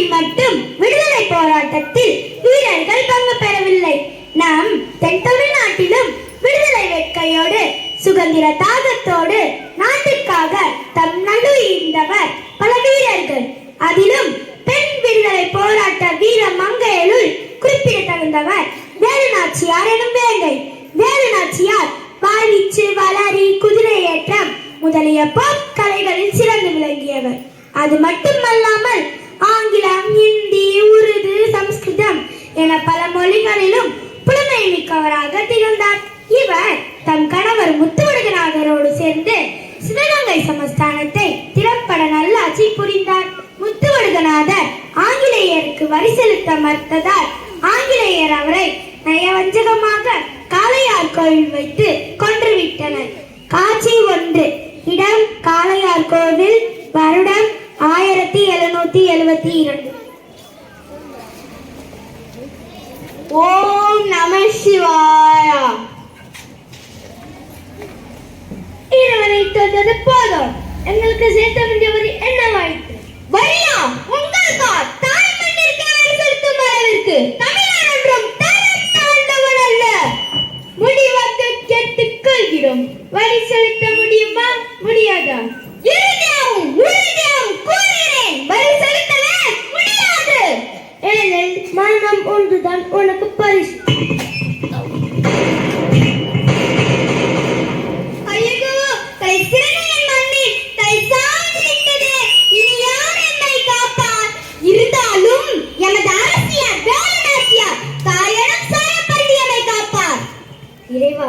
நாட்டில் மட்டும் விடுதலை போராட்டத்தில் வீரர்கள் பங்கு பெறவில்லை. நாம் தென் தமிழ்நாட்டிலும் விடுதலை வேட்கையோடு சுதந்திர தாகத்தோடு நாட்டிற்காக தம் நடுஇந்தவர் பல வீரர்கள். அதிலும் பெண் விடுதலை போராட்ட வீர மங்கையலுள் குறிப்பிடத்தகுந்தவர் வேலு நாச்சியார் எனும் வேங்கை. வேலுநாச்சியார் நாச்சியார் வளரி குதிரை ஏற்றம் முதலிய போர்க்கலைகளில் சிறந்து விளங்கியவர். அது மட்டுமல்லாமல் ஆங்கிலம் இந்தி உருது சம்ஸ்கிருதம் என பல மொழிகளிலும் புலமை மிக்கவராக திகழ்ந்தார். இவர் தம் கணவர் முத்துவடுகநாதரோடு சேர்ந்து சிவகங்கை சமஸ்தானத்தை திறம்பட நல்லாட்சி புரிந்தார். முத்துவடுகநாதர் ஆங்கிலேயருக்கு வரி செலுத்த மறுத்ததால் ஆங்கிலேயர் அவரை நயவஞ்சகமாக காளையார் கோவில் வைத்து கொன்றுவிட்டனர். காட்சி ஒன்று இடம் காளையார் கோவில் வருடம் ஆயிரத்தி எழுநூத்தி எழுபத்தி இரண்டு. ஓம் நம சிவாய. இறைவனை தொட்டது போதும். எங்களுக்கு சேர்த்த வேண்டிய வரி என்னவாயிற்று வரியா? உங்களுக்கா தாய் மண்ணிற்கு செலுத்தும் அளவிற்கு தமிழன் என்றும் தரம் அல்ல. முடிவாக கேட்டுக் கொள்கிறோம். வரி செலுத்த முடியுமா? முடியாதா? சாயப்படுத்தி உனக்கு காப்பார்? இறைவா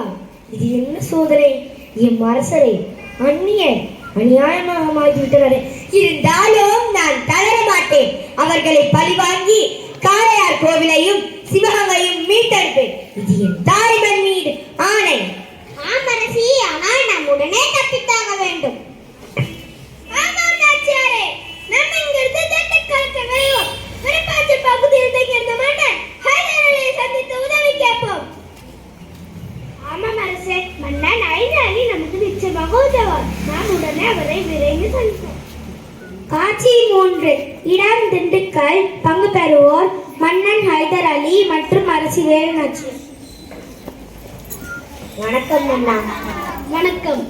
இது என்ன சோதனை? என் அரசரை அந்நிய அநியாயமாக மாறிவிட்டனரே இருந்தாலும் நான் தளர மாட்டேன். அவர்களை பழிவாங்கி காளையார் கோவிலையும் சிவகங்கையும் மீட்டெடுப்பேன். இது என் தாய்மன் மீது ஆணை ஆமரசி ஆனால் நாம் உடனே தப்பித்தாக வேண்டும். மன்னன் ஐந்து அலி நமக்கு நிச்சயமாக உதவார். நாம் உடனே அவரை விரைந்து சந்திப்போம். காட்சி மூன்று. இடம் திண்டுக்கல் பங்கு பெறுவோர் மன்னன் ஹைதர் அலி மற்றும் அரசி வேலுநாச்சி. வணக்கம் அண்ணா. வணக்கம்.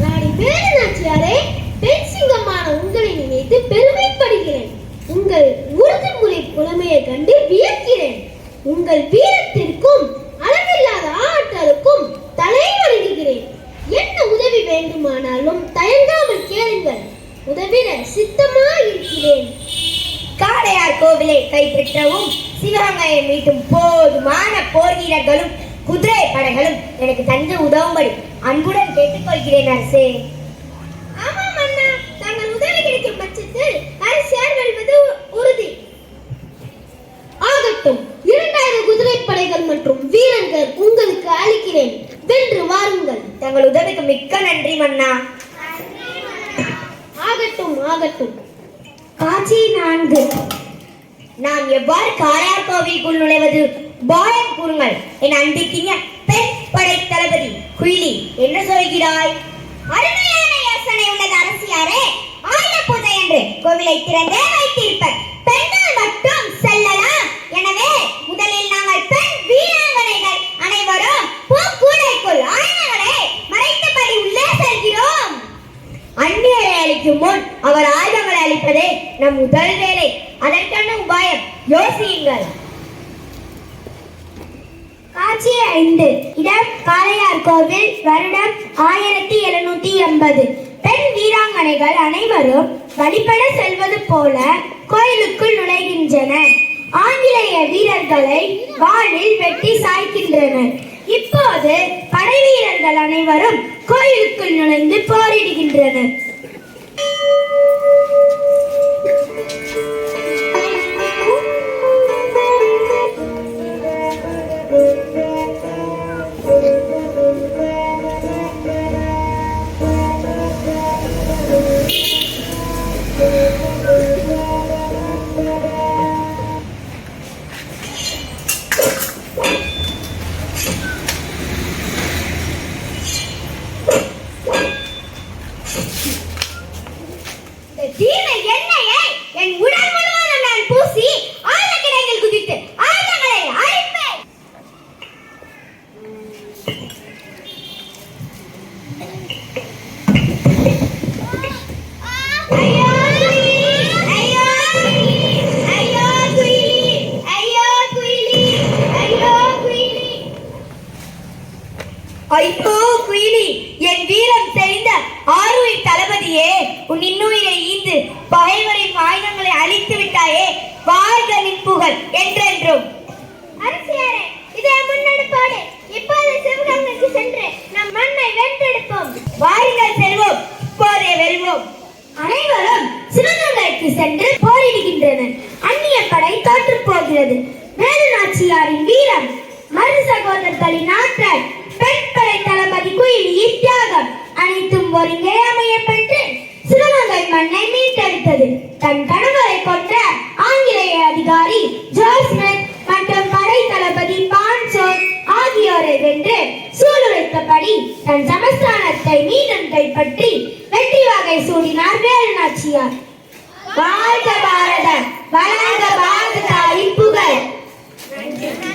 ராணி வேலுநாச்சியாரே பெண் சிங்கமான உங்களை நினைத்து பெருமைப்படுகிறேன். உங்கள் உறுதிமொழி புலமையை கண்டு வியக்கிறேன். உங்கள் வீரத்திற்கும் இருக்கிறேன் காளையார் கோவிலை கைப்பற்றவும் சிவகங்கையை மீட்டும் போதுமான போர் வீரர்களும் குதிரை படைகளும் எனக்கு தந்து உதவும்படி அன்புடன் கேட்டுக்கொள்கிறேன் அரசே. ஆமாம் அண்ணா தாங்கள் உதவி கிடைக்கும் பட்சத்தில் அரசியார் வெல்வது உறுதி. ஆகட்டும் இரண்டாயிரம் குதிரை படைகள் மற்றும் வீரர்கள் உங்களுக்கு அளிக்கிறேன். வென்று வாருங்கள். தங்கள் உதவிக்கு மிக்க நன்றி மன்னா. ஆகட்டும் ஆகட்டும். காட்சி நான்கு நாம் எவ்வாறு காரார் கோவிலுக்குள் நுழைவது? பாயம் கூறுங்கள். என் அன்பிக்கிங்க பெண் படை தளபதி குயிலி என்ன சொல்கிறாய்? அருமையான யோசனை உள்ளது அரசியாரே. ஆயுத பூஜை என்று கோவிலை திறந்தே வைத்திருப்பர் பெண்கள் மட்டும் அளிப்பதே முதல் வேலை அதற்கான உபாயம் யோசியுங்கள். காட்சி ஐந்து. இடம் காளையார் கோவில் வருடம் ஆயிரத்தி எழுநூத்தி எண்பது. பெண் வீராங்கனைகள் அனைவரும் வழிபட செல்வது போல கோயிலுக்குள் நுழைகின்றனர் ஆங்கிலேய வீரர்களை வாளில் வெட்டி சாய்க்கின்றனர். இப்போது படை வீரர்கள் அனைவரும் கோயிலுக்குள் நுழைந்து போரிடுகின்றனர். ファンです。வேலு நாச்சியாரின் வீரம் மறு சகோதரர்களின் ஆற்றல் பெண் படை தளபதி குயிலியின் தியாகம் அனைத்தும் ஒருங்கே அமைய பெற்று சிவகங்கை மண்ணை மீட்டெடுத்தது. தன் கணவரை கொன்ற ஆங்கிலேய அதிகாரி ஜோஸ்மித் மற்றும் படை தளபதி பான்சோ ஆகியோரை வென்று சூளுரைத்தபடி தன் சமஸ்தானத்தை மீண்டும் கைப்பற்றி வெற்றி வகை சூடினார் வேலுநாச்சியார். வாழ்க பாரதம் வளர்க பாரத தாயின் புகழ். Yeah.